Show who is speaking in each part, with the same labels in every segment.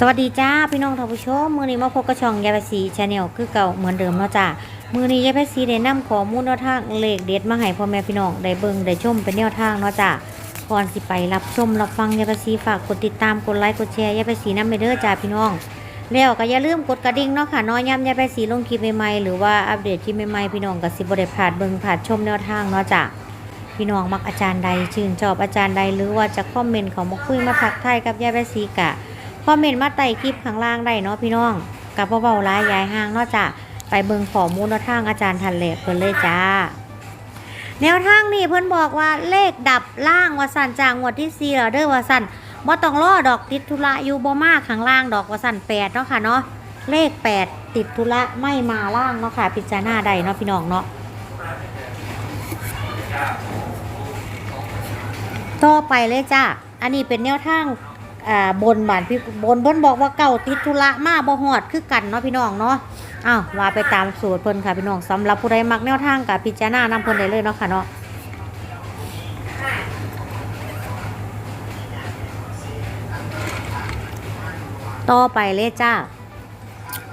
Speaker 1: สวัสดีจ้าพี่น้องท่านผู้ชมมือนี้มาพบกับช่องยายภาษีชาแนลคือเก่าเหมือนเดิมเนาะจ้ามือนี้ยายภาษีได้นำข้อมูลแนวทางเลขเด็ดมาให้พ่อแม่พี่น้องได้เบิ่งได้ชมเป็นแนวทางเนาะจ้าก่อนสิไปรับชมรับฟังยายภาษีฝากกดติดตามกดไลค์กดแชร์ยายภาษีนำไปเด้อจ้าพี่น้อง แล้วก็อย่าลืมกดกระดิ่งเนาะค่ะน้อยย้ำยายภาษีลงคลิปใหม่ๆหรือว่าอัปเดตคลิปใหม่ๆพี่น้องก็สิบ่ได้พลาดเบิ่งพลาดชมแนวทางเนาะจ้าพี่น้องมักอาจารย์ใดชื่นชอบอาจารย์ใดหรือว่าจะคอมเมนต์เขามาคุยมาทักทายกับยายแบซีกะ คอมเมนต์มาใต้คลิปข้างล่างได้เนาะพี่น้องกับเบาๆร้ายยายห่างเนาะจ้ะไปเบิงขอมูลแนวทางอาจารย์ทันเลเพิ่นเลยจ้า แนวทางนี่เพิ่นบอกว่าเลขดับล่างวาสันจางวดที่4แล้วเด้อวาสันบ่ต้องรอดอกติดธุระอยู่บ่มากข้างล่างดอกวาสั่น8เนาะค่ะเนาะเลข8ติดธุระไม่มาล่างเนาะค่ะ พิจารณาได้เนาะพี่น้องเนาะต่อไปเลยจ้าอันนี้เป็นแนวทาง อ่าบนบานพี่บนบนบอกว่าเก่าติดธุระมาบ่ฮอดคือกันเนาะพี่น้องเนาะอ้าวว่าไปตามสูตรเพิ่นค่ะพี่น้องสำหรับผู้ใดมักแนวทางกับพิจารณานำเพิ่นได้เลยเนาะค่ะเนาะต่อไปเลยจ้า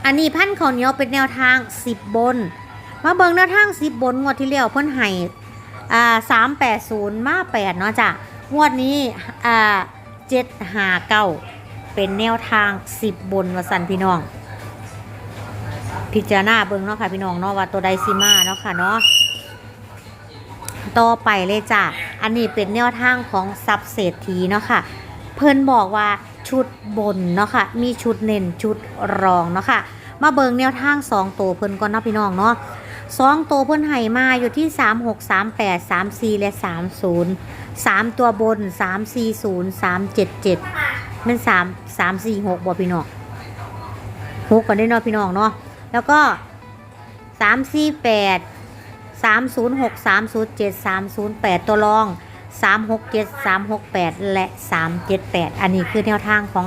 Speaker 1: อันนี้พันข้าวเหนียวเป็นแนวทาง10บน มาเบิ่งแนวทาง10บนงวดที่แล้วเพิ่นให้อ่าสามแปดศูนย์มาแปดเนาะจ้ะงวดนี้อ่า เจ็ดหาเก้าเป็นแนวทางสิบบนวสันพี่น้อง พิจารณาเบิ่งเนาะค่ะพี่น้องเนาะว่าตัวใดซิมาเนาะค่ะเนาะต่อไปเลยจ้ะ อันนี้เป็นแนวทางของซับเศรษฐีเนาะค่ะ เพิ่นบอกว่าชุดบนเนาะค่ะ มีชุดเน้นชุดรองเนาะค่ะ มาเบิ่งแนวทางสองตัวเพิ่นก่อนเนาะพี่น้องเนาะ สองตัวเพิ่นไห่มาอยู่ที่สามหกสามแปดสามสี่และสามศูนย์สามตัวบนสามสี่ศูนย์สามเจ็ดเจ็ดมันสามสามสี่หกบอพี่น้องหกกันได้นอพี่น้องเนาะแล้วก็สามสี่แปดสามศูนย์หกสามศูนย์เจ็ดสามศูนย์แปดตัวรองสามหกเจ็ดสามหกแปดและสามเจ็ดแปดอันนี้คือแนวทางของ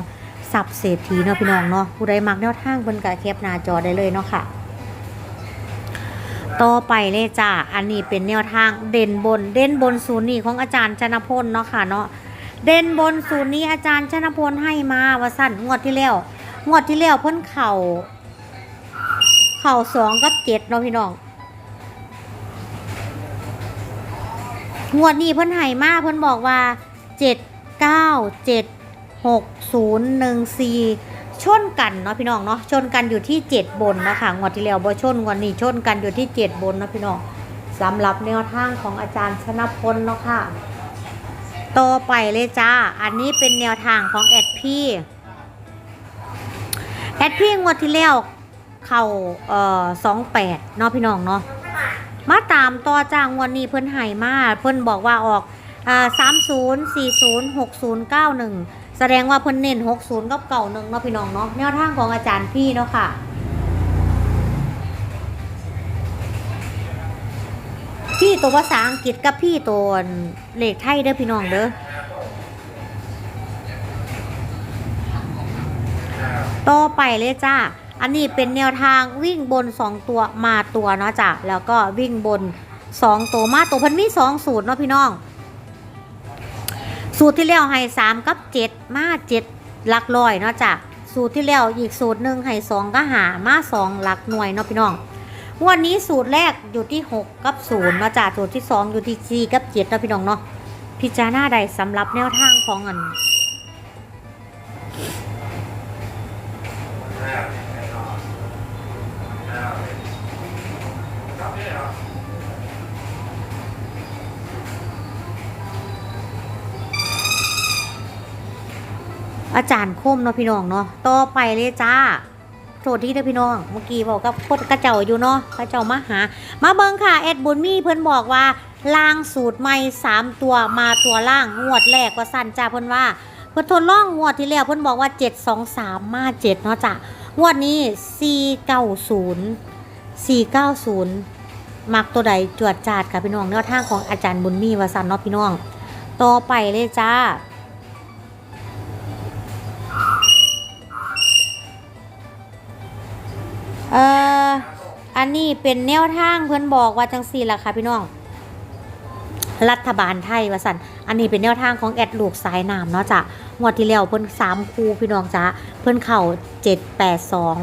Speaker 1: สับเศรษฐีเนาะพี่น้องเนาะผู้ใดมักแนวทางบนกระแคปหน้าจอได้เลยเนาะค่ะ ต่อไปเลยจ้าอันนี้เป็นแนวทางเด่นบน เด่นบนศูนย์นี่ของอาจารย์ชนพลเนาะค่ะเนาะ เด่นบนศูนย์นี้อาจารย์ชนพลให้มาว่าสั้นงวดที่แล้ว งวดที่แล้วเพิ่นเข่า เข่าสองกับเจ็ดเนาะพี่น้อง งวดนี้เพิ่นให้มาเพิ่นบอกว่าเจ็ดเก้าเจ็ดหกศูนย์หนึ่งสี่ ชนกันเนาะพี่น้องเนาะชนกันอยู่ที่เจ็ดบนนะคะงวดที่แล้วบ่ชนงวดนี้ชนกันอยู่ที่เจ็ดบนนะพี่น้องสำหรับแนวทางของอาจารย์ชนะพลเนาะค่ะต่อไปเลยจ้า อันนี้เป็นแนวทางของแอดพี่แอดพี่งวดที่แล้วเข่าเอ่อสองแปดเนาะพี่น้องเนาะมาตามต่อจ้างวันนี้เพิ่นให้มาเพิ่นบอกว่าออกอ่าสามศูนย์สี่ศูนย์หกศูนย์เก้าหนึ่ง แสดงว่าเพิ่นเน้นหกศูนย์กับเก่าหนึ่งเนาะพี่น้องเนาะแนวทางของอาจารย์พี่เนาะค่ะพี่ตัวภาษาอังกฤษกับพี่ตัวเลขไทยเด้อพี่น้องเด้อต่อไปเลยจ้า อันนี้เป็นแนวทางวิ่งบน 2 ตัวมาตัวเนาะจ้ะ แล้วก็วิ่งบน 2 ตัวมาตัวเพันมี2สูตรเนาะพี่น้อง สูตรที่แล้วให้3กับ7มา7หลักร้อยเนาะจ้ะสูตรที่แล้วอีกสูตรหนึ่งให้2ก็หามา2หลักหน่วยเนาะพี่น้องวันนี้สูตรแรกอยู่ที่6กับ0เนาะจ้ะสูตรที่2อยู่ที่4กับ7เนาะพี่น้องเนาะพิจารณาใดสำหรับแนวทางของอัน อาจารย์คมเนาะพี่น้องเนาะต่อไปเลยจ้าโทษที่เด้อพี่น้อง เมื่อกี้บอกกับพดกระเจ้าอยู่เนาะกระเจ้ามาหา มาเบิงค่ะแอดบุญมีเพิ่นบอกว่าล่างสูตรใหม่สามตัวมาตัวล่างงวดแรกว่าสั้นจ้าเพิ่นว่าเพิ่นทดลองงวดที่แล้วเพิ่นบอกว่า7 2 3มมา7เนาะจ้ะงวดนี้490 490มักตัวใดจวดจาดค่ะพี่น้องแนวทางของอาจารย์บุญมีว่าสั้นเนาะพี่น้อง ต่อไปเลยจ้า เอ่ออันนี้เป็นแนวทางเพิ่อนบอกว่าจังสี่ล่ะค่ะพี่น้อง รัฐบาลไทยว่าสันอันนี้เป็นแนวทางของแอดลูกสายน้ำเนาะจ้ะงวดที่แล้วเพิ่นสามคูพี่น้องจ้าเพิ่นเข่าเจ็ดแปดสอง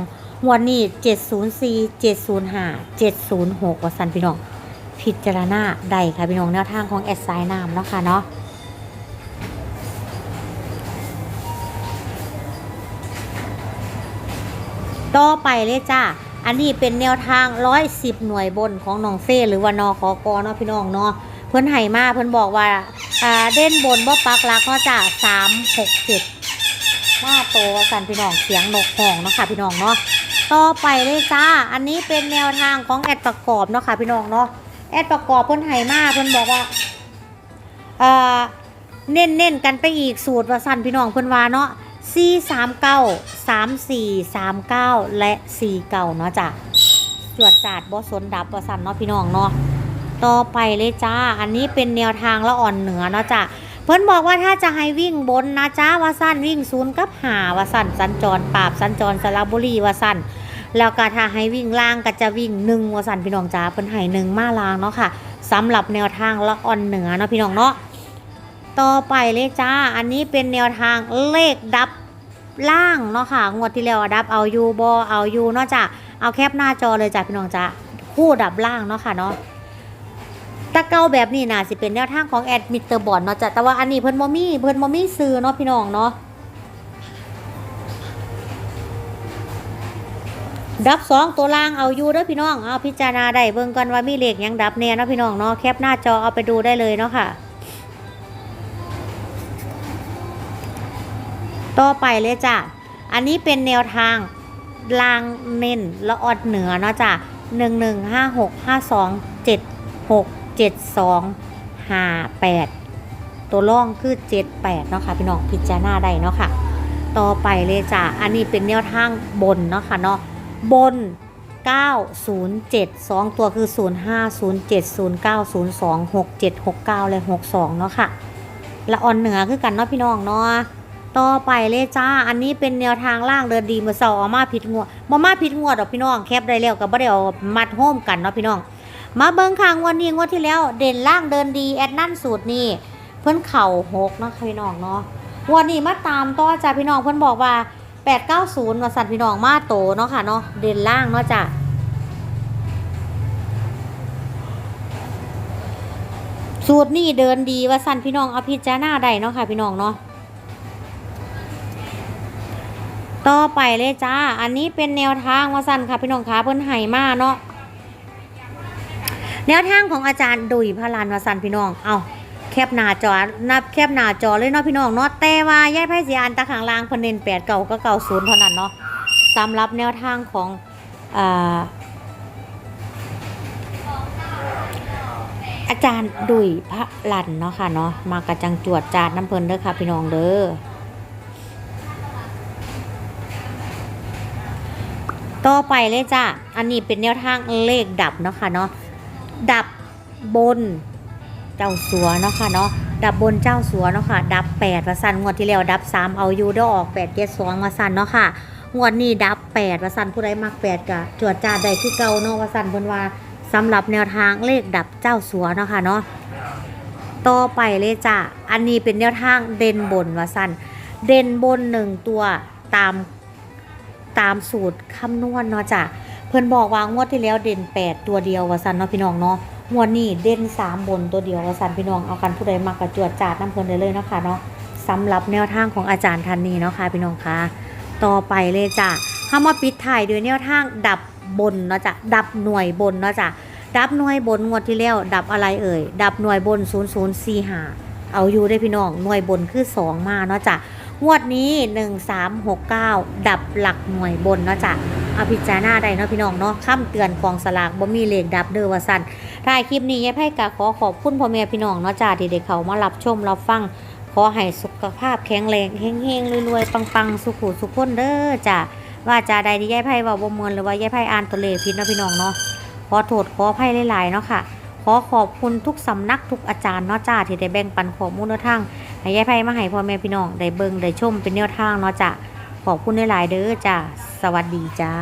Speaker 1: งวดนี้เจ็ดศูนย์สี่เจ็ดศูนย์ห้าเจ็ดศูนย์หกว่าสันพี่น้อง พิจารณาได้ค่ะพี่น้องแนวทางของแอดสายน้ำเนาะค่ะเนาะ ต่อไปเลยจ้าอันนี้เป็นแนวทางร้อยสิบหน่วยบนของน้องเฟ่หรือว่านอขอกอเนาะพี่น้องเนาะเพิ่อนไห้มาเพิ่อนบอกว่าเด่นบนบ่ปักลักเนาะจ้าสามหกเจ็ดมาโตสันพี่น้องเสียงนกห้องเนาะค่ะพี่น้องเนาะต่อไปเลยจ้า อันนี้เป็นแนวทางของแอดประกอบเนาะค่ะพี่น้องเนาะแอดประกอบเพิ่อนไห้มาเพิ่อนบอกว่าเน้นเน้นกันไปอีกสูตรว่าสันพี่น้องเพิ่อนว่าเนาะ 4 3 9 3 4 3 9 และ4เก่าเนาะจ้ะจวดจาดบ่สนดับว่าสั่นเนาะพี่น้องเนาะต่อไปเลยจ้า อันนี้เป็นแนวทางละอ่อนเหนือเนาะจ้ะเพิ่นบอกว่าถ้าจะให้วิ่งบนนะจ้าวาสันวิ่งศูนย์กับหาวาสันสัญจรปราบสัญจรสระบุรีวาสันแล้วก็ถ้าให้วิ่งล่างก็จะวิ่งหนึ่งวาสันพี่น้องจ้าเพิ่นให้หนึ่งมาล่างเนาะค่ะสำหรับแนวทางละอ่อนเหนือเนาะพี่น้องเนาะต่อไปเลยจ้า อันนี้เป็นแนวทางเลขดับ ล่างเนาะค่ะ งวดที่แล้วดับเอาอยู่บอเอาอยู่เนาะจ้ะเอาแคปหน้าจอเลยจ้ะพี่น้องจ้ะคู่ดับล่างเนาะค่ะเนาะตะเกาแบบนี้นะสิเป็นแนวทางของแอดมิเตอร์บอดเนาะจ้ะแต่ว่าอันนี้เพิ่นบ่มีเพิ่นบ่มีซื้อเนาะพี่น้องเนาะดับสองตัวล่างเอาอยู่เด้อพี่น้องเอาพิจารณาได้เบิ่งกันว่ามีเลขหยังดับแน่เนาะพี่น้องเนาะแคปหน้าจอเอาไปดูได้เลยเนาะค่ะ ต่อไปเลยจ้ะ อันนี้เป็นแนวทางลางเน้นละออดเหนือเนาะจ้ะหนึ่งหนึ่งห้าหกห้าสองเจ็ดหกเจ็ดสองห้าแปดตัวล่องคือเจ็ดแปดเนาะค่ะพี่น้องพิจารณาได้เนาะค่ะ ต่อไปเลยจ้ะ อันนี้เป็นแนวทางบนเนาะค่ะเนาะ บน 907 2 ตัวคือ 05 07 09 02 67 69 และ 62 เนาะค่ะ ละอ่อนเหนือคือกันเนาะพี่น้องเนาะ ต่อไปเลยจ้า อันนี้เป็นแนวทางล่างเดินดีเมื่อเสาเอามาผิดงวดมามาผิดงวดดอกพี่น้องแคปได้แล้วก็บ่ได้เอามัดโฮมกันเนาะพี่น้อง มาเบิ่งข้างวันนี้งวดที่แล้ว เด่นล่างเดินดีแอดนั่นสูตรนี่เพิ่อนเข่าหกเนาะพี่น้องเนาะวันนี้มาตามต่อจ้าพี่น้องเพิ่อนบอกว่า890ว่าสัตว์พี่น้องมาโตเนาะค่ะเนาะเด่นล่างเนาะจ้ะสูตรนี่เดินดีว่าสั่นพี่น้องเอาพิจารณาได้เนาะค่ะพี่น้องเนาะ ต่อไปเลยจ้า อันนี้เป็นแนวทางว่าสั่นค่ะพี่น้องคะเพิ่นไห้มาเนาะ แนวทางของอาจารย์ดุยพลานวสันพี่น้อง เอาแคบหน้าจอนับแคบหน้าจอเลยเนาะพี่น้องเนาะ แต่ว่าย่ายไพ่สีอันตะขางลางพเนนแปดเก่าก็เก่าศูนย์เท่านั้นเนาะสำหรับแนวทางของอ่าอาจารย์ดุยพระลันเนาะค่ะเนาะมากระจังจวดจาดน้ำเพลินเด้อค่ะพี่น้องเด้อ ต่อไปเลยจ้ะ อันนี้เป็นแนวทางเลขดับเนาะค่ะเนาะ ดับบนเจ้าสัวเนาะค่ะเนาะ ดับบนเจ้าสัวเนาะค่ะ ดับแปดว่าสันงวดที่แล้วดับสามเอายูได้ออกแปดเจ็ดสองว่าสันเนาะค่ะ งวดนี้ดับแปดว่าสันผู้ใดมักแปดกะจวดจ้าได้คือเก่าเนาะว่าสันเพิ่นว่าสำหรับแนวทางเลขดับเจ้าสัวเนาะค่ะเนาะ ต่อไปเลยจ้ะ อันนี้เป็นแนวทางเด่นบนว่าสันเด่นบนหนึ่งตัวตาม ตามสูตรคำนวณเนาะจ้ะเพิ่นบอกว่างวดที่แล้วเด่น 8 ตัวเดียวว่าซั่นเนาะพี่น้องเนาะงวดนี้เด่น 3 บนตัวเดียวว่าซั่นพี่น้องเอากันผู้ใดมากกระจวดจาดน้ำเพิ่นได้เลยเนาะค่ะเนาะสำหรับแนวทางของอาจารย์ท่านนีเนาะค่ะพี่น้องคะต่อไปเลยจ้ะเฮามาปิดท้ายด้วยแนวทางดับบนเนาะจ้ะดับหน่วยบนเนาะจ้ะดับหน่วยบนงวดที่แล้วดับอะไรเอ่ยดับหน่วยบน 0045เอาอยู่ได้พี่น้องหน่วยบนคือ 2 มาเนาะจ้ะ งวดนี้ 1369 ดับหลักหน่วยบนเนาะจ้ะเอาพิจารณาได้เนาะพี่น้องเนาะค้ำเตือนกองสลากบ่มีเลขดับเด้อว่าสั่นท้ายคลิปนี้ยายไพ่กะขอขอบคุณพ่อแม่พี่น้องเนาะจ้ะที่ได้เข้ามารับชมรับฟัง ขอให้สุขภาพแข็งแรงเฮงๆรวยๆปังๆ สุขุสุขคนเด้อจ้ะว่าจาใดที่ยายไพ่ว้าบ่ม่วนหรือว่ายายไพ่อ่านตัวเลขผิดเนาะพี่น้องเนาะขอโทษขออภัยหลายๆเนาะค่ะขอขอบคุณทุกสำนักทุกอาจารย์เนาะจ้าที่ได้แบ่งปันข้อมูลแนวทาง ให้ยายไพ่มาให้พ่อแม่พี่น้องได้เบิ่งได้ชมเป็นแนวทางเนาะจ้ะขอบคุณหลายๆเด้อจ้ะสวัสดีจ้า